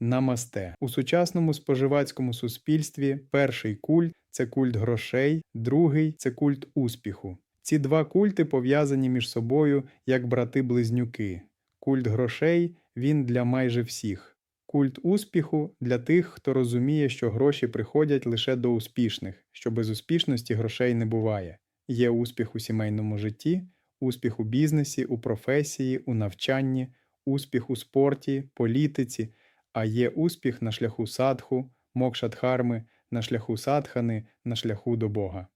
намасте. У сучасному споживацькому суспільстві перший культ це культ грошей, другий це культ успіху. Ці два культи пов'язані між собою як брати-близнюки. Культ грошей він для майже всіх. Культ успіху для тих, хто розуміє, що гроші приходять лише до успішних, що без успішності грошей не буває. Є успіх у сімейному житті, успіх у бізнесі, у професії, у навчанні, успіх у спорті, політиці, а є успіх на шляху садху, мокшадхарми, на шляху садхани, на шляху до Бога.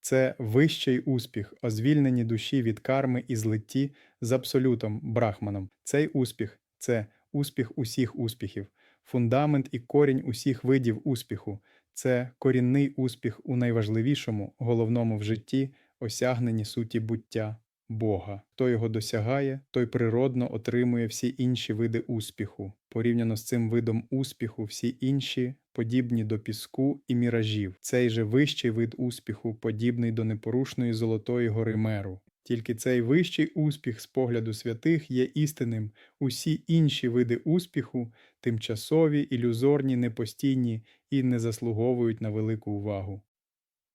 Це вищий успіх, о звільненні душі від карми і злитті з абсолютом брахманом. Цей успіх це успіх усіх успіхів, фундамент і корінь усіх видів успіху. Це корінний успіх у найважливішому, головному в житті осягненні суті буття Бога. Хто його досягає, той природно отримує всі інші види успіху. Порівняно з цим видом успіху, всі інші подібні до піску і міражів. Цей же вищий вид успіху подібний до непорушної золотої гори меру. Тільки цей вищий успіх з погляду святих є істинним. Усі інші види успіху тимчасові, ілюзорні, непостійні і не заслуговують на велику увагу.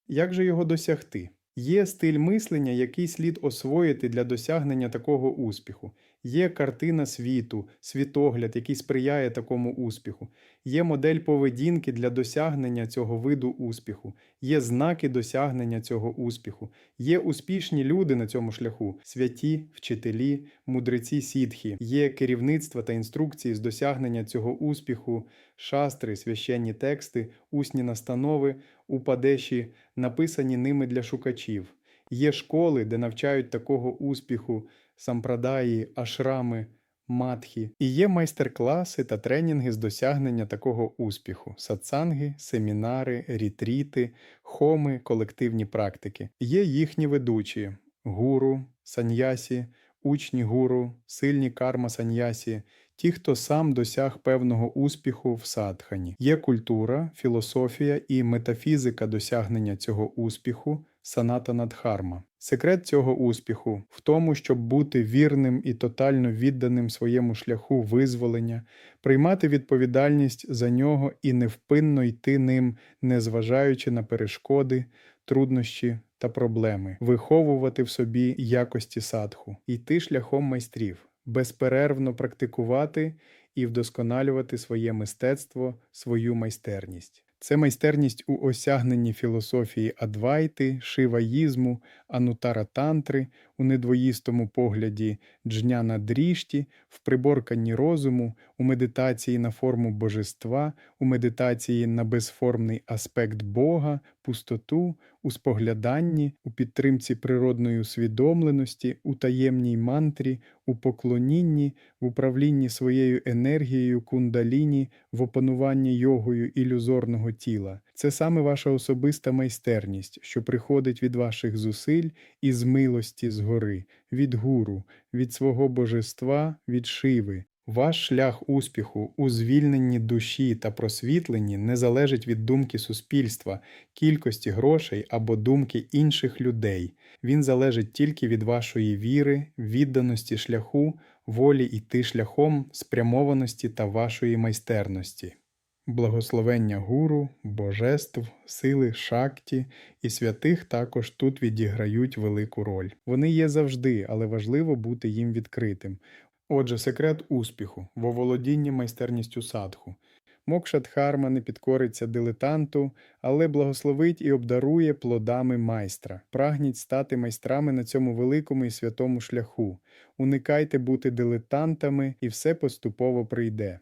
Як же його досягти? Є стиль мислення, який слід освоїти для досягнення такого успіху. Є картина світу, світогляд, який сприяє такому успіху. Є модель поведінки для досягнення цього виду успіху. Є знаки досягнення цього успіху. Є успішні люди на цьому шляху: святі, вчителі, мудреці сітхи. Є керівництва та інструкції з досягнення цього успіху, шастри, священні тексти, усні настанови, упадеші, написані ними для шукачів. Є школи, де навчають такого успіху, сампрадаї, ашрами, матхі. І є майстер-класи та тренінги з досягнення такого успіху: сатсанги, семінари, рітріти, хоми, колективні практики. Є їхні ведучі: гуру, саньясі, учні гуру, сильні карма саньясі, ті, хто сам досяг певного успіху в садхані. Є культура, філософія і метафізика досягнення цього успіху. Санатана Дхарма. Секрет цього успіху в тому, щоб бути вірним і тотально відданим своєму шляху визволення, приймати відповідальність за нього і невпинно йти ним, незважаючи на перешкоди, труднощі та проблеми, виховувати в собі якості садху, йти шляхом майстрів, безперервно практикувати і вдосконалювати своє мистецтво, свою майстерність. Це майстерність у осягненні філософії адвайти, шиваїзму, анутара тантри, у недвоїстому погляді джняна дрішті, в приборканні розуму, у медитації на форму божества, у медитації на безформний аспект Бога, пустоту, у спогляданні, у підтримці природної усвідомленості, у таємній мантрі, у поклонінні, в управлінні своєю енергією кундаліні, в опануванні йогою ілюзорного тіла. Це саме ваша особиста майстерність, що приходить від ваших зусиль і з милості згори, від гуру, від свого божества, від шиви. Ваш шлях успіху у звільненні душі та просвітленні не залежить від думки суспільства, кількості грошей або думки інших людей. Він залежить тільки від вашої віри, відданості шляху, волі йти шляхом, спрямованості та вашої майстерності. Благословення гуру, божеств, сили шакті і святих також тут відіграють велику роль. Вони є завжди, але важливо бути їм відкритим. Отже, секрет успіху в оволодінні майстерністю садху. Мокшадхарма не підкориться дилетанту, але благословить і обдарує плодами майстра. Прагніть стати майстрами на цьому великому і святому шляху. Уникайте бути дилетантами, і все поступово прийде.